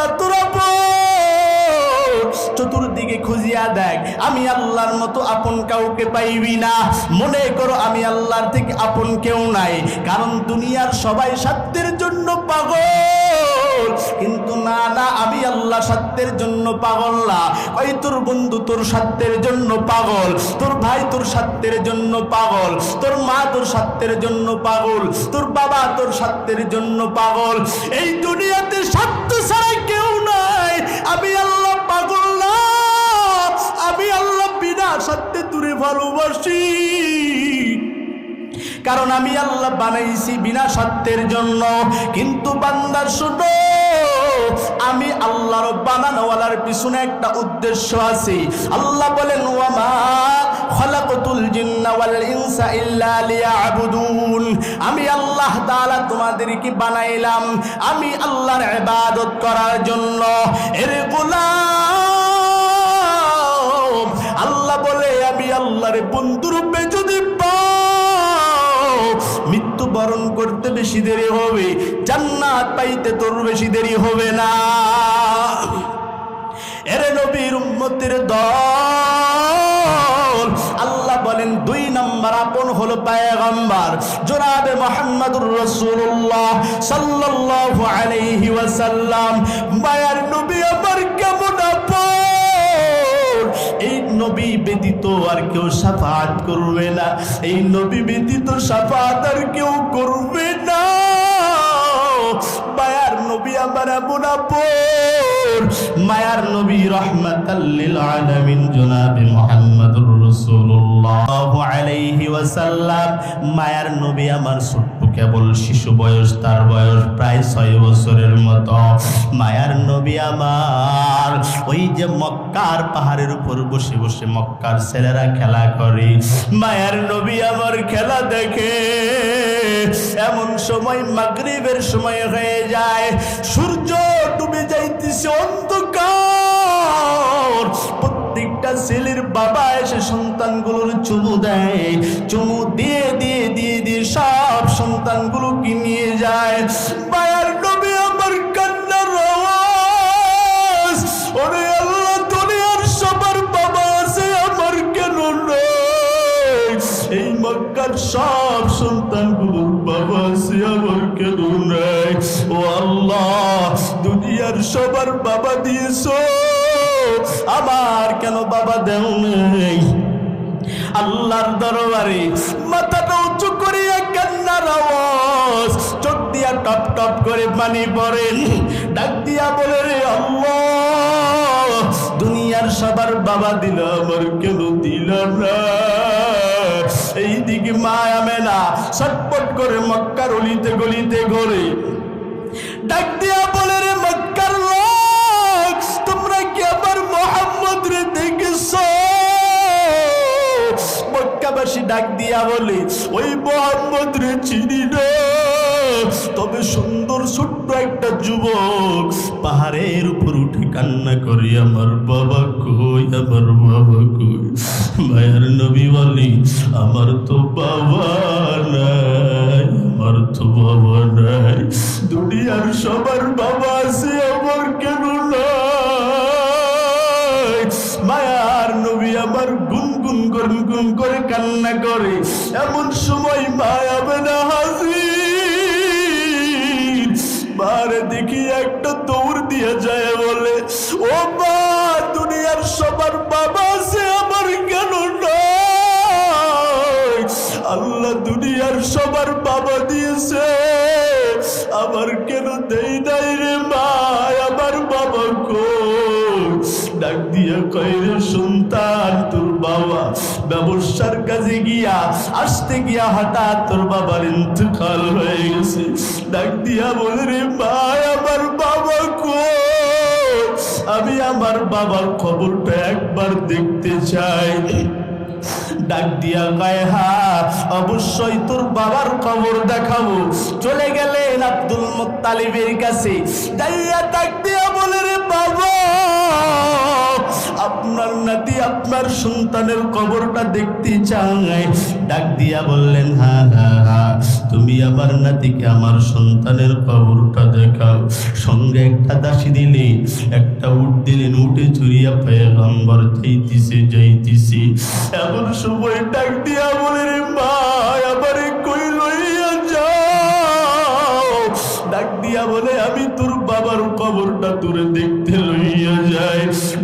আল্লাহ তোরা চতুর্দিকে খুঁজিয়া দেখ, আমি আল্লাহর মতো আপন কাউকে পাইবি না। মনে করো আমি আল্লাহর থেকে আপন কেউ নাই, কারণ দুনিয়ার সবাই স্বার্থের জন্য পাগল। না না আমি আল্লাহ সত্যের জন্য পাগল না। ওই তোর বন্ধু তোর সত্যের জন্য পাগল, তোর ভাই তোর সত্যের জন্য পাগল, তোর মা তোর সত্যের জন্য পাগল, তোর বাবা তোর সত্যের জন্য পাগল। এই দুনিয়াতে সত্য ছাড়া কেউ আমি আল্লাহ পাগল না। আমি আল্লাহ বিনা সত্যে দূরে ভালোবাসি। কারণ আমি আল্লাহ বানাইছি বিনা সত্যের জন্য। কিন্তু বান্দার শুনো আমি আল্লাহর বানানোওয়ালার পিছনে একটা উদ্দেশ্য আছে। আল্লাহ বলেন, ওয়ামা খলাকতুল জিন্না ওয়াল ইনসা ইল্লা লিয়াবুদুন। আমি আল্লাহ তাআলা তোমাদেরকে বানাইলাম। আমি আল্লাহর ইবাদত করার জন্য। এর গোলাম আল্লাহ বলে, আমি আল্লাহর বন্ধুরূপে যদি করতে বেশি দেরি হবে, জান্নাত পাইতে তোর বেশি দেরি হবে না। এর নবীর উম্মতের দল, আল্লাহ বলেন, দুই নাম্বার আপন হলো পায়গাম্বার, জনাবে মোহাম্মদুর রাসূলুল্লাহ সাল্লাল্লাহু আলাইহি ওয়াসাল্লাম। মায়ার নবী আমার নবী ব্যতীত আর কেউ সাফাত করবে না। এই নবী ব্যতীত সাফাত আর কেউ করবে না। মায়ার নবী আমার এমন মায়ার নবী আলাইহি ওয়াসাল্লাম। মায়ার নবী আমার কেবল শিশু বয়স, তার বয়স প্রায় ছয় বছরের মতো। মায়ার নবী আমার, ওই যে মক্কার পাহাড়ের উপর বসে বসে মক্কার ছেলেরা খেলা করে। মায়ার নবী আমার খেলা দেখে, এমন সময় মাগরিবের সময় হয়ে যায়। সূর্য ডুবে যাইতেছে অন্ধকার। প্রত্যেকটা ছেলের বাবা এসে সন্তানগুলোর চুমু দেয়। চুমু দিয়ে দিয়ে দিয়ে দিয়ে সব সন্তানগুলোকে নিয়ে যায়? মায়ার নবী আমার কান্নার আওয়াজ, ওরে আল্লাহ, দুনিয়ার সবার বাবা আছে, আমার কেন এই মক্কার সব সন্তানগুলোর বাবা আছে, আমার কেন নাই? ও আল্লাহ, দুনিয়ার সবার বাবা দিয়েছ, আমার কেন বাবা দেও নেই আল্লাহর দরবারে টপ করে পানি পড়েন ডাক দিয়া বলে, রে দুনিয়ার সবার বাবা দিল, আমার কেন দিল না। এই দিকে মা আমেনা ছটপট করে মক্কার অলিতে গলিতে ঘরে। ডাক দিয়া বলে, রে মক্কার লোক, তোমরা কি আমার মোহাম্মদ রে দেখেছ? মক্কাবাসী ডাক দিয়া বলে, ওই মোহাম্মদ রে চিনি না। তবে সুন্দর ছোট্ট একটা যুবক পাহাড়ের উপর উঠে কান্না করি, আমার বাবা কই, আমার বাবা কই? মায়ের নবী বলি, আমার তো বাবা নাই, আমার তো বাবা নাই। দুনিয়ার সবার বাবা আছে, আমার কেন মায়ার নবী আমার গুনগুন গুন গুন করে কান্না করে, এমন সময় মায়াবে না দুনিয়ার সবার বাবা দিয়েছে। আমার কেন দেই নাই রে মা? আমার বাবা কো ডাক দিয়া কয় সন্তান, তোর বাবা ব্যবসার কাজে গিয়া, আসতে গিয়া হঠাৎ তোর বাবার ইন্তকাল হয়ে গেছে। ডাক দিয়া বলে রে মা আমার বাবা কো আমি আমার বাবার খবরটা একবার দেখতে চাই। ডাক দিয়া কায়, হা, অবশ্যই তোর বাবার খবর দেখাবো। চলে গেলেন আব্দুল মুত্তালিবের কাছে। ডাইয়া ডাক দিয়া আপনার নাতি আপনার সন্তানের কবরটা দেখতে চাই ডাক দিয়া বললেন হ্যাঁ হ্যাঁ হ্যাঁ তুমি আমার নাতিকে আমার সন্তানের কবরটা দেখাও। সঙ্গে একটা দাসী দিলে, একটা উট দিলেন উঠে চুরিয়া পেগম্বর যাইতিছে যাইতিছে। এমন সময় ডাক দিয়া বলে, রে মা, আমারে কই লইয়া যাও? ডাক দিয়া বলে, আমি তোর বাবার কবরটা তোরে দেখতে যাই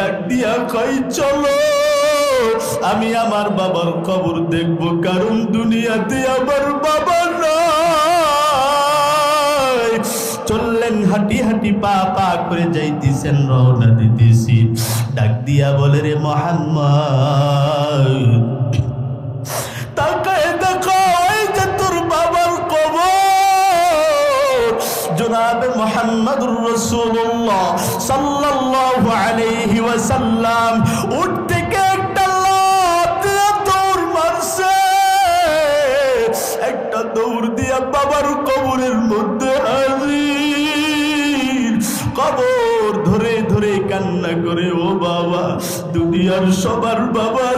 ডাক দিয়া কই চলো, আমি আমার বাবার কবর দেখব, কারণ দুনিয়াতে আমার বাবা নাই। চললেন, হাঁটি হাঁটি, পা পা করে যাইতেছেন, রওনা দিতেছি। ডাক দিয়া বলে, রে মোহাম্মদ জনাবে মোহাম্মদুর রাসূলুল্লাহ সাল্লাল্লাহু আলাইহি ওয়াসাল্লাম, উঠ থেকে একটা দৌড় মারছে। একটা দৌড় দিয়া বাবার কবরের মধ্যে হাজির। কবর ধরে ধরে কান্না করে, ও বাবা, দুনিয়ার সবার বাবা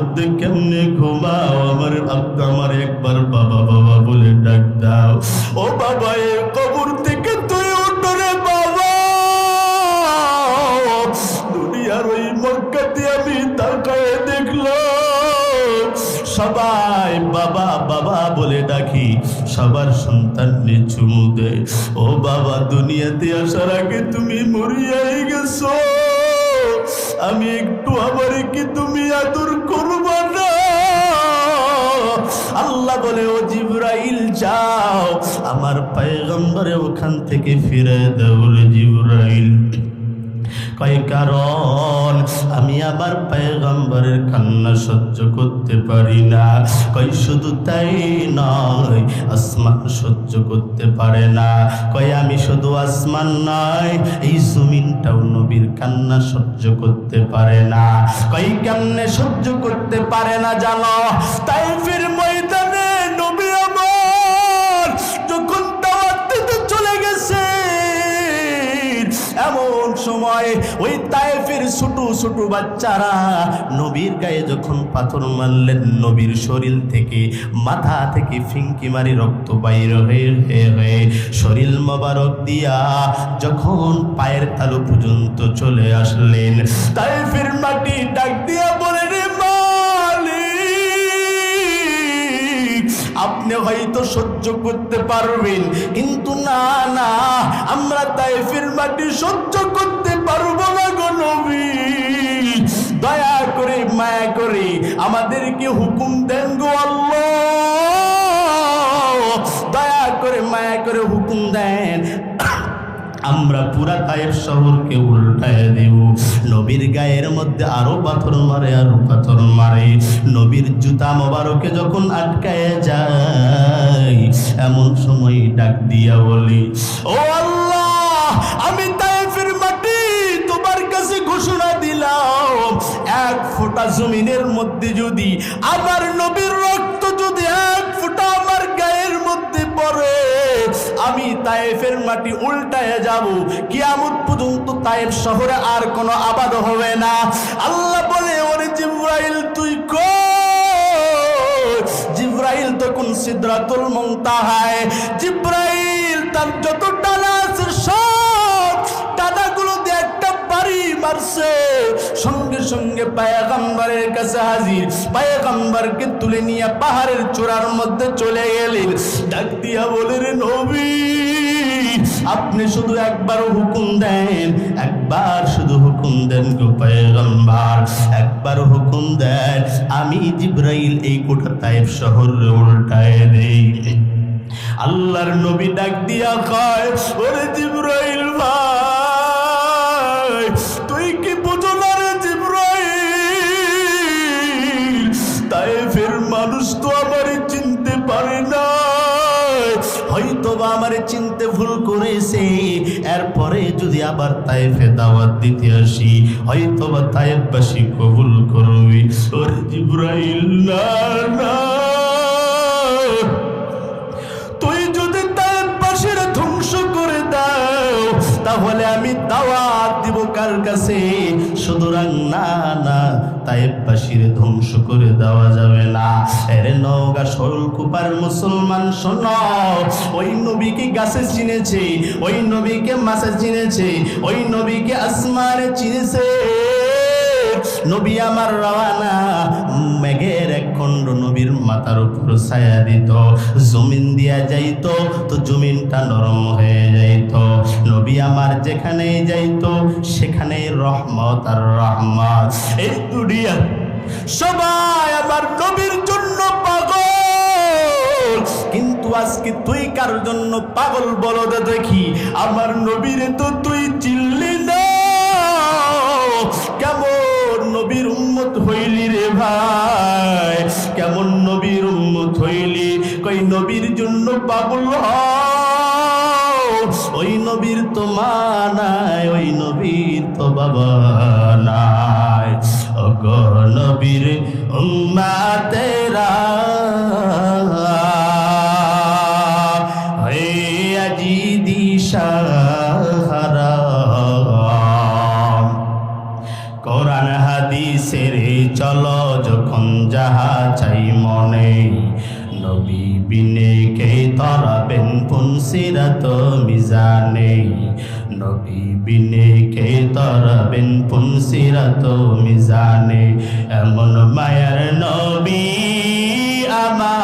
মধ্যে কেমনে ঘুমাও? আমার আব্বা, আমার একবার বাবা বাবা বলে ডাক দাও। ও বাবা এই কবর থেকে তুই উঠরে বাবা। দুনিয়ার ওই মক্কাতে আমি তাকায় দেখলাম, সবাই বাবা বাবা বলে ডাকি, সবার সন্তান চুমু দেয় ও বাবা, দুনিয়াতে আসার আগে তুমি মরিয়াই গেছো। আমি একটু আমার কি তুমি আদর করবা না? আল্লাহ বলে, ও জিব্রাইল, যাও। আমার পায়গম্বরে ওখান থেকে ফিরে রে জিব্রাইল। কয় কারণ? আমি আমার পায়গম্বরের কান্না সহ্য করতে পারি না। কয় শুধু তাই নয়, আসমান সহ্য করতে পারে না। কয় আমি শুধু আসমান নয়, এই জমিনটাও নবীর কান্না সহ্য করতে পারে না। কয় কেমনে সহ্য করতে পারে না জানো? তাই ফির ময়দানে ওই তায়েফের ছোট ছোট বাচ্চারা নবীর গায়ে যখন পাথর মারলেন, নবীর শরীর থেকে মাথা থেকে ফিঙ্কি মারি রক্ত বাইর হয়ে হয়ে হয়ে শরীর মোবারক দিয়া যখন পায়ের তালু পর্যন্ত চলে আসলেন, তায়েফের মাটি ডাক দিয়া বলে, রে আপনি হয়তো সহ্য করতে পারবেন, কিন্তু না না, আমরা তাইফের মাটি সহ্য করতে নবী, দয়া করে মায়া করে আমাদেরকে হুকুম দেন গো আল্লাহ। দয়া করে মায়া করে হুকুম দেন। আমরা পুরা তায়েব শহরকে উল্টায় দেব। নবীর গায়ের মধ্যে আরও পাথর মারে, আরও পাথর মারে। নবীর জুতা মোবারকে যখন আটকায় যায়, এমন সময় ডাক দিয়া বলি, ও আল্লাহ মধ্যে যদি, আমার নবীর রক্ত যদি এক ফোঁটা আমার গায়ের মধ্যে পড়ে, আমি তায়েফের মাটি উল্টায় যাব। কিয়ামত পর্যন্ত তায়েফ শহরে আর কোনো আবাদ হবে না। আল্লাহ বলে, ওরে জিব্রাইল, তুই কই? জিব্রাইল তখন সিদ্রাতুল মুনতাহায় জিব্রাইল, তার যত ডানা মারছে সঙ্গে সঙ্গে পায়াগাম্বারের কাছে হাজির। পায়াগাম্বারকে তুলে নিয়ে পাহাড়ের চূড়ার মধ্যে চলে গেলেন। ডাক দিয়া বলে রে নবী, আপনি শুধু একবার হুকুম দেন। একবার শুধু হুকুম দেন গো পায়গম্বর। একবার হুকুম দেন। আমি জিব্রাইল এই কোটা তাইফ শহর উল্টায় দেই। আল্লাহর নবী ডাক দিয়া কয়, ওরে জিব্রাইল ভাই এরপরে যদি আবার তাইফে দাওয়াত দিতে আসি হয়তো বা তাইফবাসী কবুল করবি। ওরে না তুই যদি পাশের ধ্বংস করে দাও, তাহলে আমি দাওয়াত দিব কার কাছে? সুতরাং না না তাইবাসী চিরে ধ্বংস করে দেওয়া যাবে না। এরে নওগা সরল কুপার মুসলমান শোন, ওই নবীকে গাছে চিনেছে, ওই নবীকে মাছে চিনেছে, ওই নবীকে আসমানে চিনেছে। নবী আমার রওয়ানা মেঘের এক খণ্ড নবীর মাথার উপর ছায়া দিত। জমিন দিয়া যাইত, তো জমিনটা নরম হয়ে যাইত। নবী আমার যেখানে যাইত সেখানে রহমত আর রহমত। এই দুনিয়া সবাই আমার নবীর জন্য পাগল। কিন্তু আজকে তুই কার জন্য পাগল বলদ দেখি? আমার নবীরে তো ভাই কেমন নবীর উন্মত হইলি? কই নবীর জন্য পাগল। ওই নবীর তো মা নাই, ওই নবীর তো বাবা নাই। অগ নবীর উম্মা তেরা বিনে কে তরাবেন পুনসিরাত মিজানে? নবী বিনে কে তরাবেন পুনসিরাত মিজানে? এমন মায়ার নবী আমার।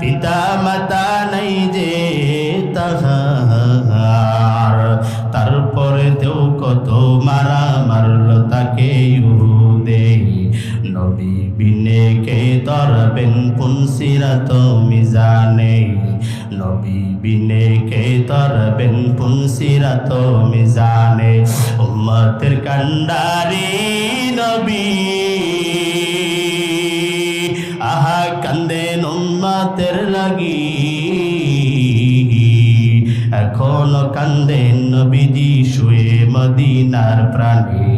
পিতা মাতা নাই যে তাহার। তারপরে তেও কত মারা তরবেন পুনসিরাত মিজানে। নবী বিনে কে তরবেন পুনসিরাত মিজানে। উম্মতের কান্ডারি নবী। আহা, কান্দেন উম্মাতের লাগি। এখনও কান্দেন নবীজি শুয়ে মদিনার প্রাণী।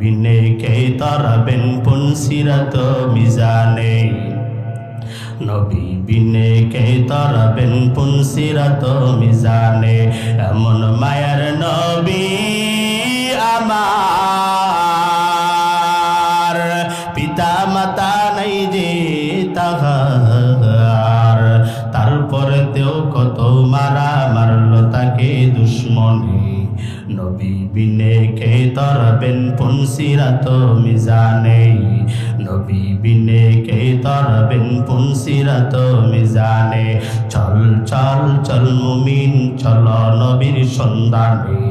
বিনে কে তরাবেন পুনসিরাত মিজানে? নবী বিনে কে তরাবেন পুনসিরাত মিজানে? এমন মায়ার নবী আমার তরবেন পুনসিরাত মিজানে। নবী বিনে কে তরবেন পুনসিরাত মিজানে। চল চল চল মুমিন, চল নবীর সন্ধানে।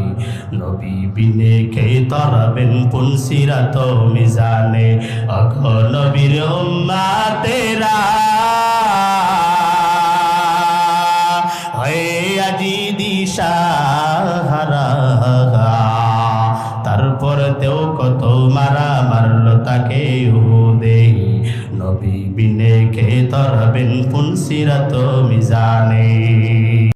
নবী বিনে কে তরবেন পুনসিরাত মিজানে। অঘ নবীর উম্মা তেরা হয়ে আজি দিশাহারা তরবেন পুনসিরাত মিজানে।